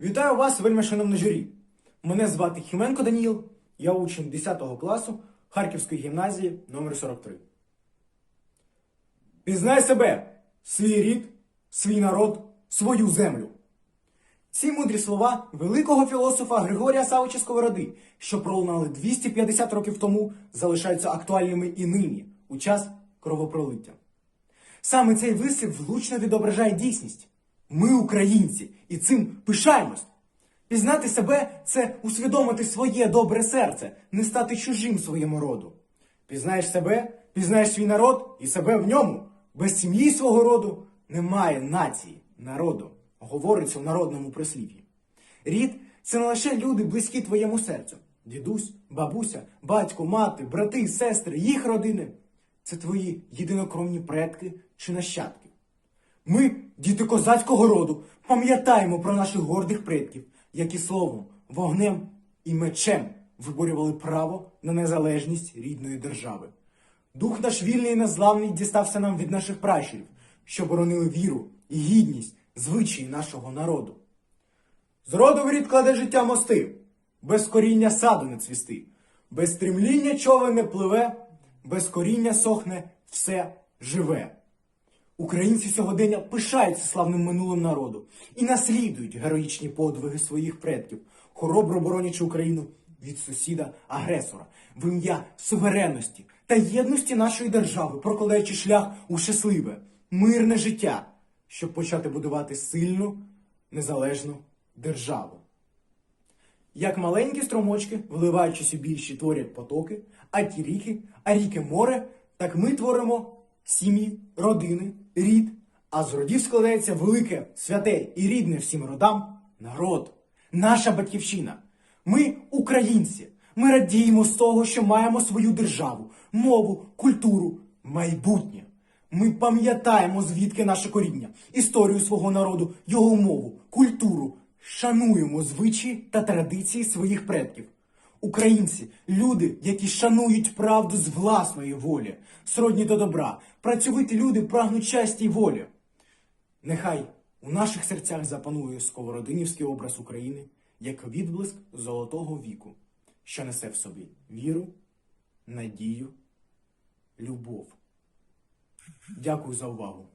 Вітаю вас, вельми шановне журі. Мене звати Хіменко Даніл, я учень 10 класу Харківської гімназії номер 43. Пізнай себе, свій рід, свій народ, свою землю. Ці мудрі слова великого філософа Григорія Савича Сковороди, що пролунали 250 років тому, залишаються актуальними і нині, у час кровопролиття. Саме цей вислів влучно відображає дійсність. Ми українці, і цим пишаємось. Пізнати себе це усвідомити своє добре серце, не стати чужим своєму роду. Пізнаєш себе, пізнаєш свій народ і себе в ньому. Без сім'ї свого роду немає нації, народу, говориться у народному прислів'ї. Рід це не лише люди, близькі твоєму серцю. Дідусь, бабуся, батько, мати, брати, сестри, їх родини. Це твої єдинокровні предки чи нащадки. Ми, діти козацького роду, пам'ятаємо про наших гордих предків, які словом, вогнем і мечем виборювали право на незалежність рідної держави. Дух наш вільний і незламний дістався нам від наших пращурів, що боронили віру і гідність, звичаї нашого народу. З роду в рід кладе життя мости, без коріння саду не цвісти, без стрімління човен не пливе, без коріння сохне все живе. Українці сьогодення пишаються славним минулим народу і наслідують героїчні подвиги своїх предків, хоробро боронячи Україну від сусіда-агресора, в ім'я суверенності та єдності нашої держави, прокладаючи шлях у щасливе, мирне життя, щоб почати будувати сильну, незалежну державу. Як маленькі струмочки, вливаючись у більші, творять потоки, а ті ріки, а ріки море, так ми творимо сім'ї, родини, рід, а з родів складається велике, святе і рідне всім родам народ, наша батьківщина. Ми українці. Ми радіємо з того, що маємо свою державу, мову, культуру, майбутнє. Ми пам'ятаємо, звідки наше коріння, історію свого народу, його мову, культуру, шануємо звичаї та традиції своїх предків. Українці люди, які шанують правду з власної волі, сродні до добра, працьовиті люди прагнуть щастя й волі. Нехай у наших серцях запанує сковородинівський образ України як відблиск золотого віку, що несе в собі віру, надію, любов. Дякую за увагу.